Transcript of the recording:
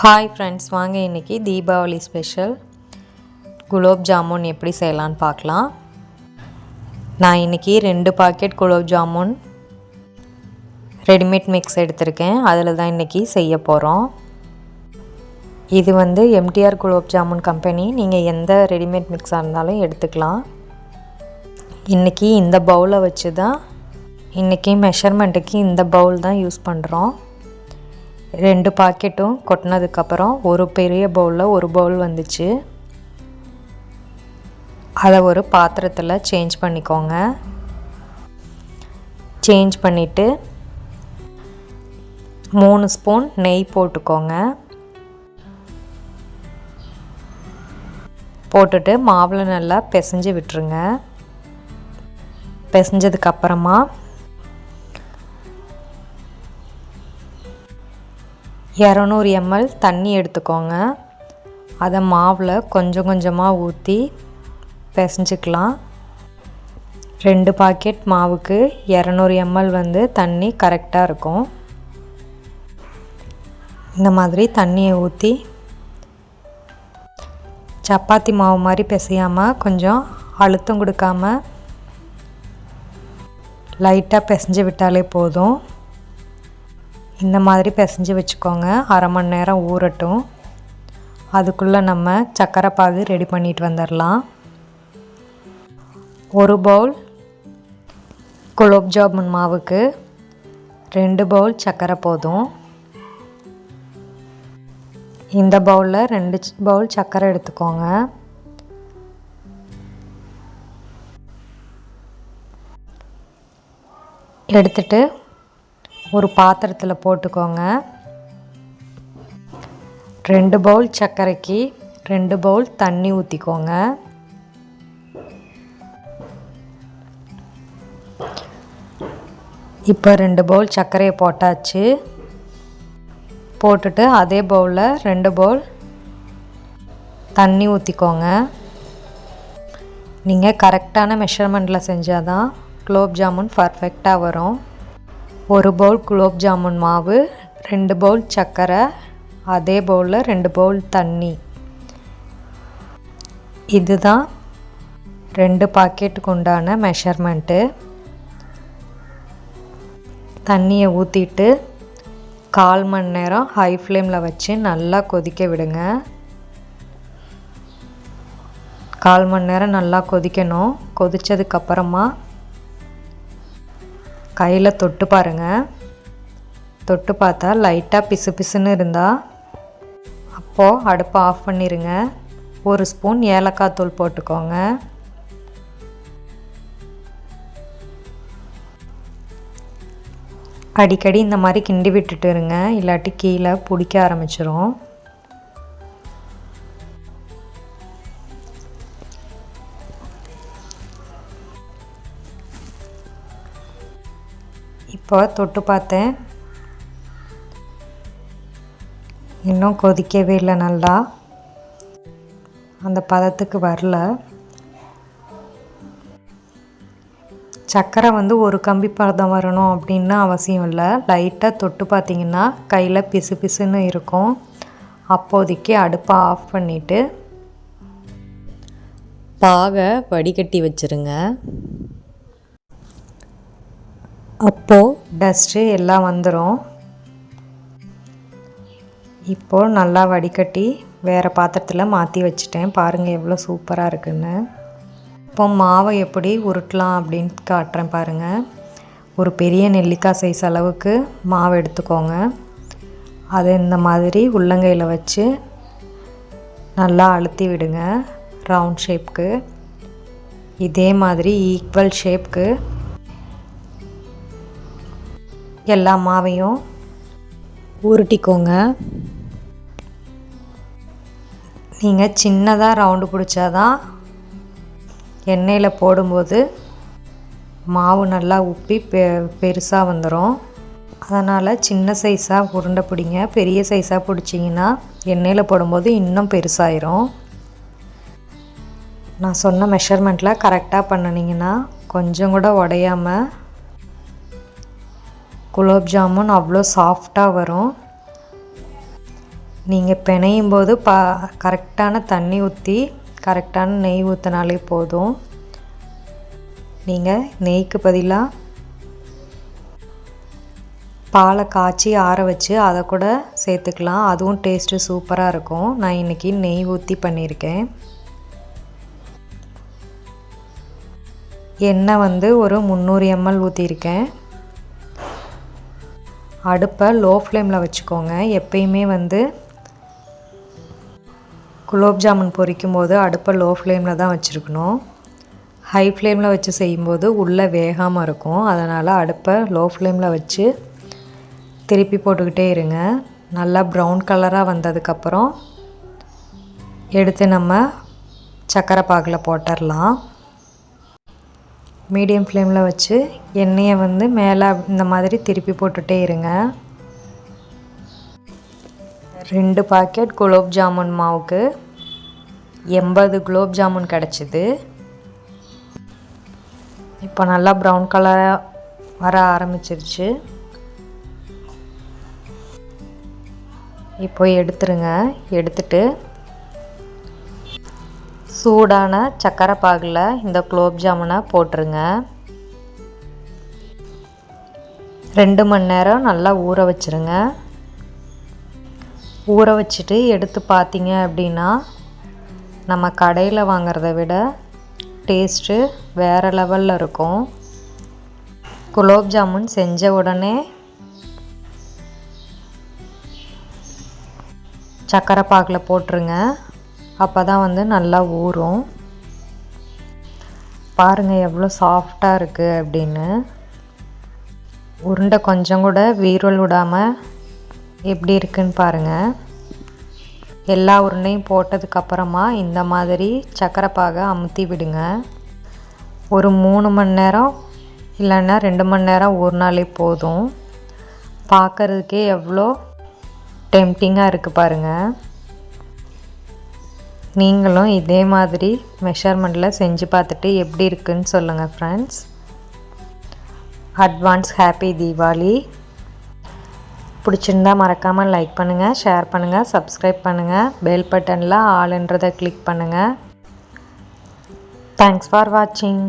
Hi friends வாங்க இன்றைக்கி Deepavali special gulab jamun எப்படி செய்யலான்னு பார்க்கலாம். நான் இன்றைக்கி ரெண்டு packet gulab jamun readymade mix எடுத்திருக்கேன். அதில் தான் இன்றைக்கி செய்ய போகிறோம் இது வந்து எம்டிஆர் குலோப் ஜாமுன் கம்பெனி நீங்கள் எந்த ரெடிமேட் மிக்ஸாக இருந்தாலும் எடுத்துக்கலாம். இன்றைக்கி இந்த பவுலை வச்சு தான் இன்றைக்கி மெஷர்மெண்ட்டுக்கு இந்த பவுல் தான் யூஸ் பண்ணுறோம் ரெண்டு பாக்கெட்டும் கொட்டினதுக்கப்புறம் ஒரு பெரிய பவுலில் ஒரு பவுல் வந்துச்சு. அதை ஒரு பாத்திரத்தில் சேஞ்ச் பண்ணிக்கோங்க. சேஞ்ச் பண்ணிவிட்டு மூணு ஸ்பூன் நெய் போட்டுக்கோங்க. போட்டுட்டு மாவில் நல்லா பிசைஞ்சு விட்டுருங்க. பிசைஞ்சதுக்கப்புறமா இரநூறு எம்எல் தண்ணி எடுத்துக்கோங்க. அதை மாவில் கொஞ்சம் கொஞ்சமாக ஊற்றி பிசைஞ்சிக்கலாம். ரெண்டு பாக்கெட் மாவுக்கு இரநூறு எம்எல் வந்து தண்ணி கரெக்டாக இருக்கும். இந்த மாதிரி தண்ணியை ஊற்றி சப்பாத்தி மாவு மாதிரி பிசையாமல் கொஞ்சம் அழுத்தம் கொடுக்காம லைட்டாக பிசைஞ்சு விட்டாலே போதும். இந்த மாதிரி பிசைஞ்சு வச்சுக்கோங்க. அரை மணி நேரம் ஊறட்டும். அதுக்குள்ளே நம்ம சர்க்கரை பாகு ரெடி பண்ணிட்டு வந்துடலாம் ஒரு பவுல் குலோப் ஜாமுன் மாவுக்கு ரெண்டு பவுல் சர்க்கரை போதும். இந்த பவுலில் ரெண்டு பவுல் சக்கரை எடுத்துக்கோங்க. எடுத்துட்டு ஒரு பாத்திரத்தில் போட்டுக்கோங்க. ரெண்டு பவுல் சர்க்கரைக்கு ரெண்டு பவுல் தண்ணி ஊற்றிக்கோங்க இப்போ ரெண்டு பவுல் சர்க்கரையை போட்டாச்சு. போட்டுட்டு அதே பவுலில் ரெண்டு பவுல் தண்ணி ஊற்றிக்கோங்க நீங்கள் கரெக்டான மெஷர்மெண்ட்டில் செஞ்சால் தான் குலோப் ஜாமுன் பர்ஃபெக்டாக வரும். ஒரு பவுல் குலோப் ஜாமுன் மாவு ரெண்டு பவுல் சர்க்கரை அதே பவுலில் ரெண்டு பவுல் தண்ணி. இதுதான் ரெண்டு பாக்கெட்டுக்கு உண்டான மெஷர்மெண்ட்டு தண்ணியை ஊற்றிட்டு கால் மணி நேரம் ஹை ஃப்ளேமில் வச்சு நல்லா கொதிக்க விடுங்க. கால் மணி நேரம் நல்லா கொதிக்கணும். கொதித்ததுக்கப்புறமா கையில் தொட்டு பாருங்கள் தொட்டு பார்த்தா லைட்டாக பிசு பிசுன்னு இருந்தால் அப்போது அடுப்பை ஆஃப் பண்ணிடுங்க ஒரு ஸ்பூன் ஏலக்காய் தூள் போட்டுக்கோங்க. அடிக்கடி இந்த மாதிரி கிண்டி விட்டுட்டு இருங்க. இல்லாட்டி கீழே பிடிக்க ஆரம்பிச்சிரும். இப்போ தொட்டு பார்த்தேன். இன்னும் கொதிக்கவே இல்லை நல்லா. அந்த பதத்துக்கு வரல. சர்க்கரை வந்து ஒரு கம்பி பதம் வரணும் அப்படின்னு அவசியம் இல்லை. லைட்டாக தொட்டு பார்த்தீங்கன்னா கையில் பிசு பிசுன்னு இருக்கும். அப்போதைக்கு அடுப்பை ஆஃப் பண்ணிவிட்டு பாகை வடிகட்டி வச்சுருங்க. அப்போது டஸ்ட்டு எல்லாம் வந்துடும் இப்போது நல்லா வடிகட்டி வேறு பாத்திரத்தில் மாற்றி வச்சுட்டேன். பாருங்கள் எவ்வளோ சூப்பராக இருக்குன்னு. இப்போ மாவை எப்படி உருட்டலாம் அப்படின்னு காட்டுறேன் பாருங்கள் ஒரு பெரிய நெல்லிக்காய் சைஸ் அளவுக்கு மாவு எடுத்துக்கோங்க. அதை இந்த மாதிரி உள்ளங்கையில் வச்சு நல்லா அழுத்தி விடுங்க. ரவுண்ட் ஷேப்க்கு இதே மாதிரி ஈக்குவல் ஷேப்க்கு எல்லா மாவையும் உருட்டிக்கோங்க. நீங்கள் சின்னதாக ரவுண்டு பிடிச்சாதான் எண்ணெயில் போடும்போது மாவு நல்லா உப்பி பெ பெருசாக வந்துடும் அதனால் சின்ன சைஸாக உருண்டை பிடிங்க. பெரிய சைஸாக பிடிச்சிங்கன்னா எண்ணெயில் போடும்போது இன்னும் பெருசாயிரும். நான் சொன்ன மெஷர்மெண்ட்டில் கரெக்டாக பண்ணினீங்கன்னா கொஞ்சம் கூட உடையாமல் குலோப் ஜாமுன் அவ்வளோ சாஃப்டாக வரும். நீங்கள் பிணையும் போது பா கரெக்டான தண்ணி ஊற்றி கரெக்டான நெய் ஊற்றினாலே போதும். நீங்கள் நெய்க்கு பதிலாக பாலை காய்ச்சி ஆற வச்சு அதை கூட சேர்த்துக்கலாம். அதுவும் டேஸ்ட்டு சூப்பராக இருக்கும். நான் இன்றைக்கி நெய் ஊற்றி பண்ணியிருக்கேன். எண்ணெய் வந்து ஒரு முந்நூறு எம்எல் ஊற்றியிருக்கேன் அடுப்பை லோ ஃப்ளேமில் வச்சுக்கோங்க. எப்பயுமே வந்து குலோப் ஜாமுன் பொரிக்கும் போது அடுப்பை லோ ஃப்ளேமில் தான் வச்சுருக்கணும். ஹை ஃப்ளேமில் வச்சு செய்யும்போது உள்ளே வேகாமல் இருக்கும். அதனால் அடுப்பை லோ ஃப்ளேமில் வச்சு திருப்பி போட்டுக்கிட்டே இருங்க. நல்லா ப்ரௌன் கலராக வந்ததுக்கப்புறம் எடுத்து நம்ம சக்கரை பாகில் போட்டுடலாம் மீடியம் ஃப்ளேமில் வச்சு எண்ணெயை வந்து மேலே இந்த மாதிரி திருப்பி போட்டுகிட்டே இருங்க. ரெண்டு பாக்கெட் குலோப் ஜாமுன் மாவுக்கு எண்பது குலோப் ஜாமுன் கிடச்சிது. இப்போ நல்லா ப்ரௌன் கலராக வர ஆரம்பிச்சிருச்சு. இப்போ எடுத்துருங்க. எடுத்துட்டு சூடான சக்கரை பாகில் இந்த குலோப் ஜாமுனை போட்டுருங்க. ரெண்டு மணி நேரம் நல்லா ஊற வச்சுருங்க. ஊற வச்சுட்டு எடுத்து பார்த்தீங்க அப்படின்னா நம்ம கடையில் வாங்கிறத விட டேஸ்ட்டு வேறு லெவலில் இருக்கும். குலோப் ஜாமுன் செஞ்ச உடனே சக்கரை பாகில் போட்டுருங்க. அப்போ தான் வந்து நல்லா ஊறும். பாருங்கள் எவ்வளோ சாஃப்டாக இருக்குது அப்படின்னு. உருண்டை கொஞ்சம் கூட வீரல் விடாமல் எப்படி இருக்குன்னு பாருங்கள் எல்லா உருண்டையும் போட்டதுக்கப்புறமா இந்த மாதிரி சக்கரை பாகை அமுத்தி விடுங்க. ஒரு மூணு மணி நேரம் இல்லைன்னா ரெண்டு மணி நேரம் ஊறினாலே போதும். பார்க்குறதுக்கே எவ்வளோ டெம்டிங்காக இருக்குது பாருங்கள் நீங்களும் இதே மாதிரி மெஷர்மெண்ட்டில் செஞ்சு பார்த்துட்டு எப்படி இருக்குன்னு சொல்லுங்கள் ஃப்ரெண்ட்ஸ் அட்வான்ஸ் ஹாப்பி தீபாவளி பிடிச்சிருந்தா மறக்காமல் லைக் பண்ணுங்கள் ஷேர் பண்ணுங்கள் சப்ஸ்கிரைப் பண்ணுங்கள் பெல் பட்டனில் ஆளுன்றதை கிளிக் பண்ணுங்கள் தேங்க்ஸ் ஃபார் வாட்சிங்